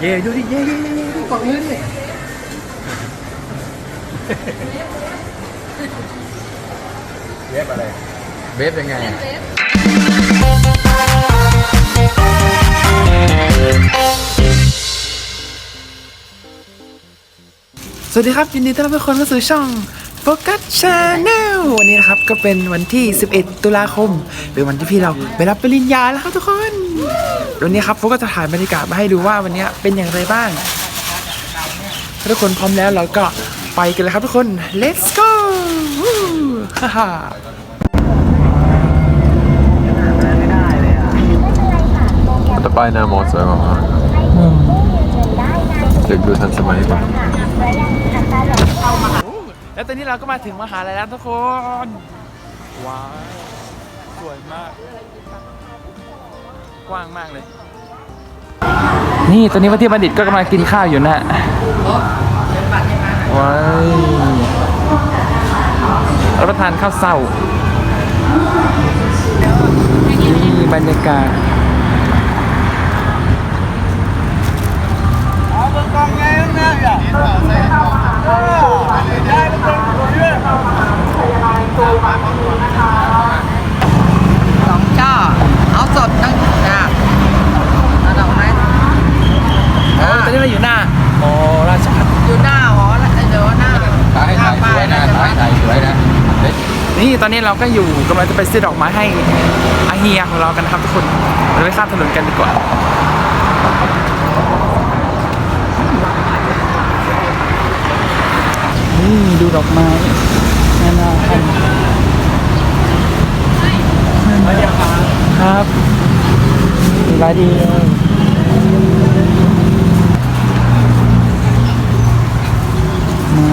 เย่ดูดิเย่เย่เย่เย่กดมือดิเวฟอะไรเวฟยังไงอะสวัสดีครับยินดีต้อนรับทุกคนเข้าสู่ช่อง Focus Channel วันนี้นะครับก็เป็นวันที่ 11 ตุลาคม เป็นวันที่พี่เราไปรับปริญญาแล้วครับทุกคนวันนี้ครับโฟก็จะถ่ายบรรยากาศมาให้ดูว่าวันนี้เป็นอย่างไรบ้างถ้าทุกคนพร้อมแล้วเราก็ไปกันเลยครับทุกคน let's go วู้ฮ่าฮ่าแต่ป้ายหน้ามอสวยมากๆเด็กดูทันสมัยกว่า แล้วตอนนี้เราก็มาถึงมหาลัยแล้วทุกคน ว้าวสวยมาก กว้างมากเลย นี่ตอนนี้วัดที่บัณฑิตก็กำลังกินข้าวอยู่นะว้ายรับประทานข้าวเศร้านี่บรรยากาศ สองช่อเอาสดทั้งจ้าเอาดอกไม้ โอ้ตอนนี้เราอยู่หน้าโอราชพัฒ อยู่หน้าหอแล้วเดี๋ยวหน้า ถ่ายถ่ายสวยนะถ่ายถ่ายสวยนะเด็ก นี่ ตอนนี้เราก็อยู่กำลังจะไปซื้อดอกไม้ให้อาเฮียของเรากันนะครับทุกคนเราไปข้ามถนนกันดีกว่านี่ดูดอกไม้นานาพันธุ์ครับสบายดีเลยไม้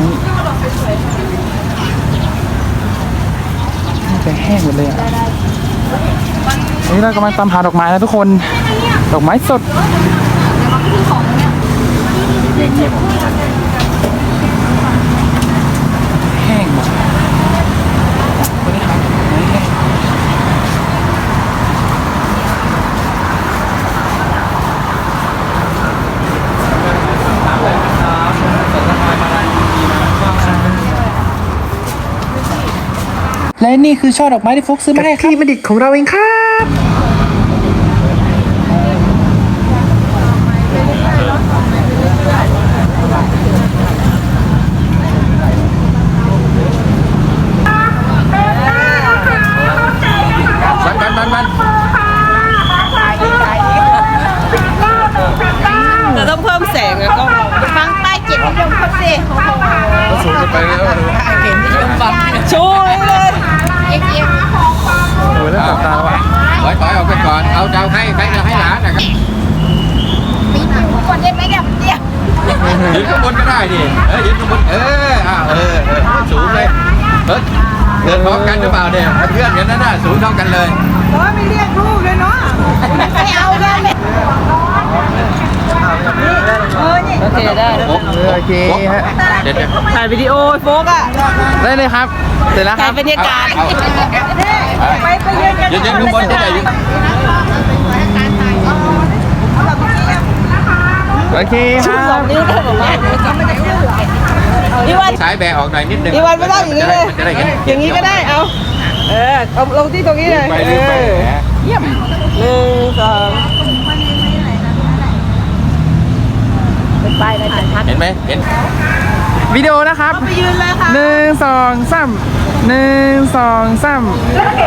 น่าจะ แห้งหมดเลยอะนี่เรากำลังตามหาดอกไม้นะทุกคน ดอกไม้สด แห้งหมดวันนี้หาดอกไม้แห้ง และนี่คือช่อดอกไม้ที่ฟุกซื้อมาให้ครับ ที่บัณฑิตของเราเองครับ มันมันมันมันแต่ต้องเพิ่มแสงแล้วก็ฟังใต้เจ็ดนิยมเขาสิก็สูงขึ้นไปแล้วเห็นนิยมฟังช่วยเลยเอ็กเอ็ก โอ้ยแล้วตบตาแล้วอะถอยถอยออกไปก่อน เอาเจ้าให้ใครจะให้หลานนะครับปีหนึ่งคนได้ไหมเนี่ยเนี่ยยืนข้างบนก็ได้ดิเออยืนข้างบนเอออ้าวเออเออสูงเลยเฮ้ยเดินพร้อมกันหรือเปล่าเนี่ยเพื่อนกันนั่นน่ะสูงเท่ากันเลยโอ้ไม่เรียกลูกเลยเนาะไม่เอาเลยเออนี่โอเคได้โอเคฮะเด็ดเด็ดถ่ายวิดีโอโฟกอะได้เลยครับเสร็จแล้วคถ่ารัยบบรรยากาศเอาเอา ไปไปยืนกันยืนยืนข้างบนจะได้ยืนโอเคคชูรัสอบงนิ้วได้บอกว่าพี่วันสายแบะออกหน่อยนิดนึงพี่วันไม่ต้องอย่างนี้เลยมันจะได้เห็นอย่างนี้ก็ได้เอาเออเอาลงที่ตรงนี้เลยไปเอลืมไปอแหมเยี่ยมหนึ่งสองเป็นป้ายในจันทัดเห็นไหมเห็นวิดีโอนะครับไปยืนเลยค่ะหนึ่งสองสาม หนึ่งสองสาม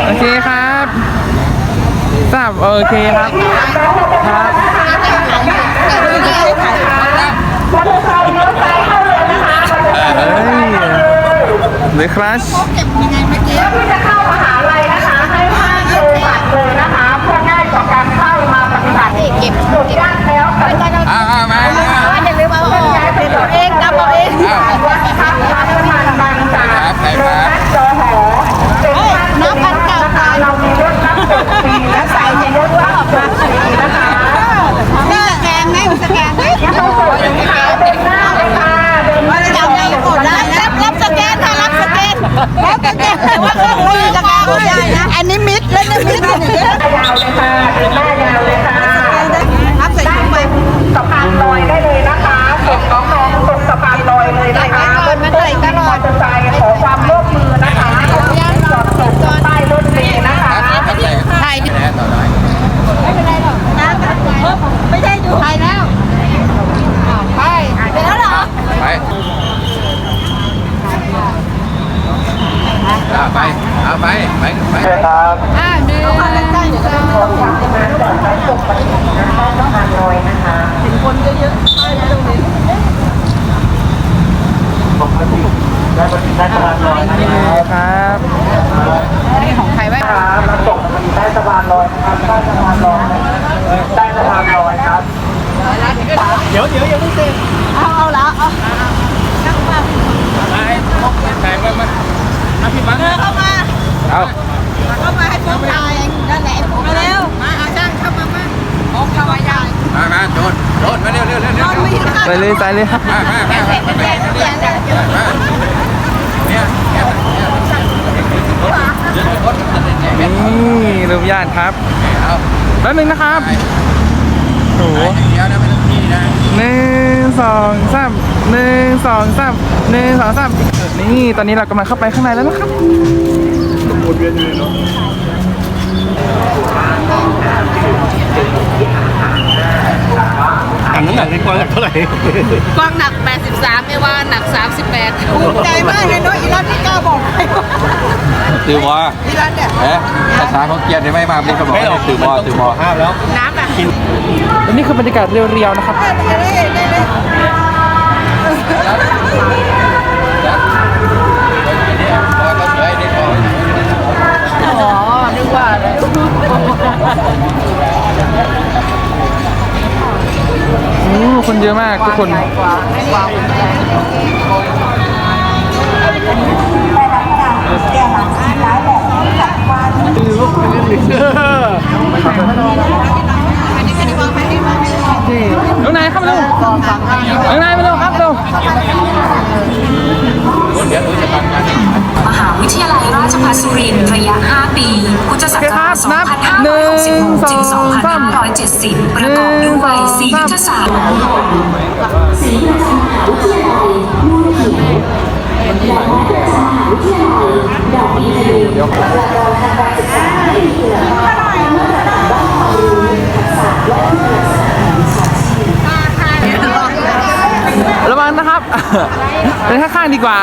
โอเคครับสามโอเคครับครับเอ้ยหรือครัชที่จะเข้ามหาลัยนะคะให้ห้ามโดยบัตรเลยนะคะ ช่วยครับอ่าหนึ่งสองสามถึงคนเยอะๆไช่ตรงนี้ปกได้ปกติได้สะพานลอยนะครับนี่ของใครไว้ครับแล้ตกได้สะพานลอยครับได้สะพานลอยได้สะพานลอยครับ เดี๋ยวเดี๋ยวยังไม่เสร็จเอาเอาละเอาช่างภาพไปมามาพี่มาเข้ามาเอา เข้ามาให้พวกตายเองนั่นแหละมาเร็วมาเอาจ้างเข้ามามาออกเข้ามาย่างมามาโดนโดนมาเร็วเร็วเร็วเร็วนอนไม่ถึงไปเลยไปเลยครับมามามามามาเนี่ยเนี่ยเนี่ยเดี๋ยวรถเนี่ยนี่รูปญาติครับเอาแป๊บนึงนะครับไปโอ้โหไปอย่างเดียวนะไม่ต้องขี่นะหนึ่งสองสามหนึ่งสองสามหนึ่งสองสามนี่ตอนนี้เรากำลังเข้าไปข้างในแล้วนะครับ ถังน้ำหนักในกว้างเท่าไหร่กว้างหนัก 83 ไม่ว่าหนัก 38ภูมิใจมากเลยเนาะอีรอนที่กล้าบอกให้ว่าตือวออีรอนเนี่ยเอ๊ะภาษาเขาเกียรติไม่มากนี่เขาบอกว่าตือวอตือวอห้ามแล้ว น้ำแบบและนี่คือบรรยากาศเรียวๆนะครับ เยอะมากทุกคน น้องนายครับมาเร็วน้องนายมาเร็วครับเร็วเดี๋ยวรู้จะทำงานมหาวิทยาลัยราชภัฏสุรินทร์ระยะ 5 ปี นึ่ง2566ถึงสองสาม2570 ประกอบด้วยสียุทธศาสตร์ระวังนะครับไปข้างๆดีกว่า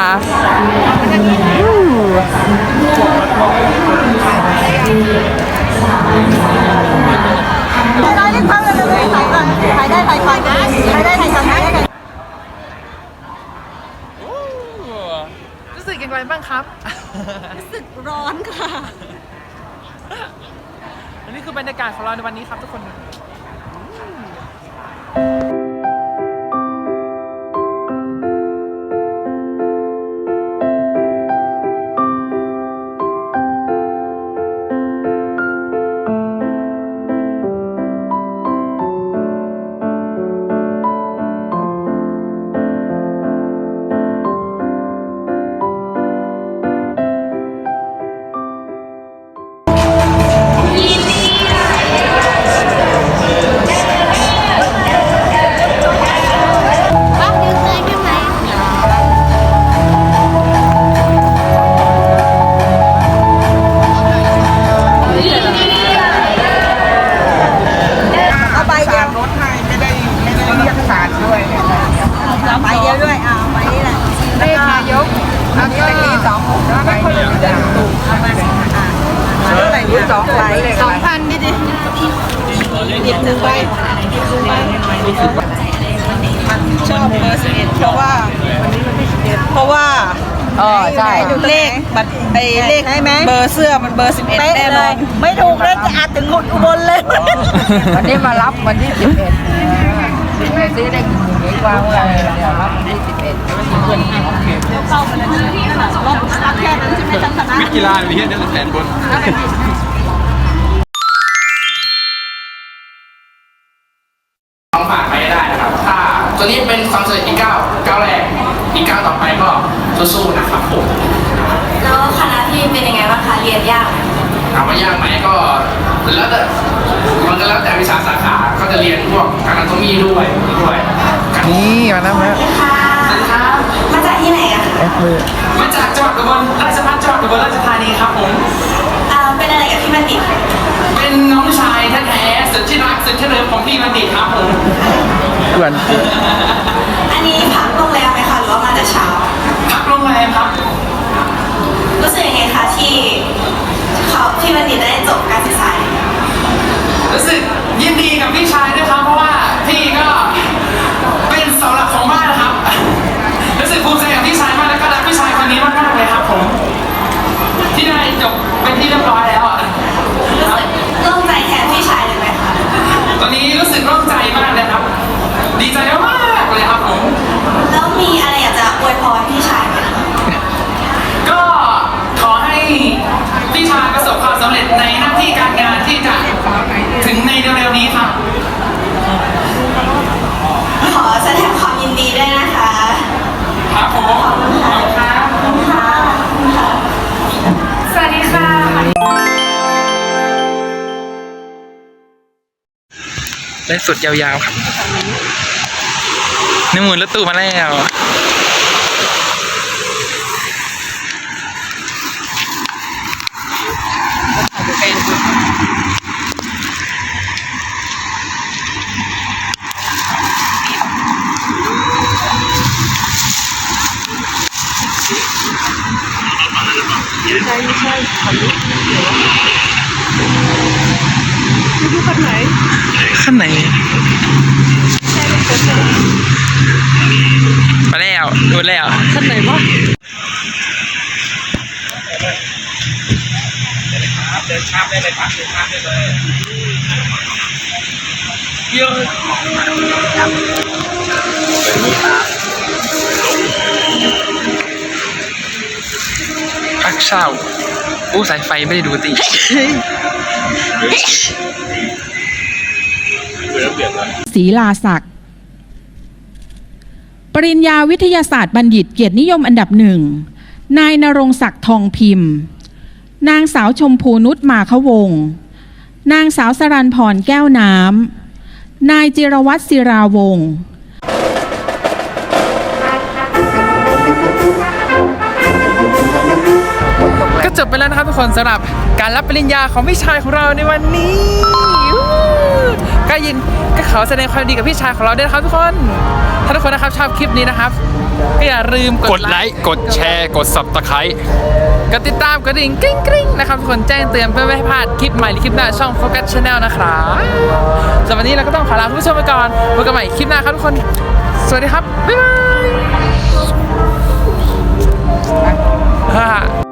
ครับ รู้สึกร้อนค่ะอันนี้คือบรรยากาศของเราในวันนี้ครับทุกคน เลขเบอร์เสื้อมันเบอร์สิบเอ็ดแน่นอน ไม่ถูกแล้วจะอาจถึงหมดอุบลเลย วันนี้มารับวันที่สิบเอ็ดสิบเอ็ดซื้อได้กี่หมื่นนี้วางไว้เดี๋ยวรับวันที่สิบเอ็ดแค่นั้นใช่ไหมทั้งคณะมิกีฬามีเยอะเดือนแสนคนลองฝากไปได้นะครับถ้าตัวนี้เป็นความสำเร็จอีกก้าวก้าวแรกอีกก้าวต่อไปก็สู้ๆนะครับผมแล้ว เรียนยากไหมถามว่ายากไหมก็แล้วแต่มันก็แล้วแต่วิชาสาขาก็จะเรียนพวกการอัตมีด้วยด้วยนี่มาแล้วมาแล้วค่ะมาจากที่ไหนอะคะแอปเลยมาจากจังหวัดอุบลราชพัฒจังหวัดอุบลราชธานีครับผมอ่าเป็นอะไรกับพี่บัณฑิตเป็นน้องชายแท้ๆสุดที่รักสุดที่เลิฟของพี่บัณฑิตครับผมกวนอันนี้พักโรงแรมไหมคะหรือว่ามาแต่เช้าพักโรงแรมครับ รู้สึกยังไงคะที่เขาพี่บัณฑิตได้จบการศึกษา รู้สึกยินดีกับพี่ชายด้วยครับเพราะว่า ได้สุดยาวๆครับนี่หมุนรถตู้มาแล้ว ขั้นไหนมาแล้วดูแล้วขั้นไหนวะ พักเช่าอู้สายไฟไม่ได้ดูติศรีลาศักดิ์ปริญญาวิทยาศาสตร์บัณฑิตเกียรตินิยมอันดับหนึ่ง นายนรงศักดิ์ทองพิมพ์ นางสาวชมพูนุชมาขวง นางสาวสรันพรแก้วน้ำ นายจิรวัตรศิราวงศ์ก็จบไปแล้วนะครับทุกคนสำหรับการรับปริญญาของพี่ชายของเราในวันนี้ก็ยินก็ขอแสดงความดีกับพี่ชายของเราด้วยนะครับทุกคน ถ้าทุกคนนะครับชอบคลิปนี้นะครับ ก็อย่าลืมกดไลค์กดแชร์ กด subscribe กดติดตามกระดิ่งกริ๊งกริ๊งนะครับทุกคนแจ้งเตือนเพื่อไม่ให้พลาดคลิปใหม่หรือคลิปหน้าช่อง Focus Channel นะครับสำหรับวันนี้เราก็ต้องขอลาคุณผู้ชมไปก่อนพบกันใหม่คลิปหน้าครับทุกคน สวัสดีครับบ๊ายบายฮ่า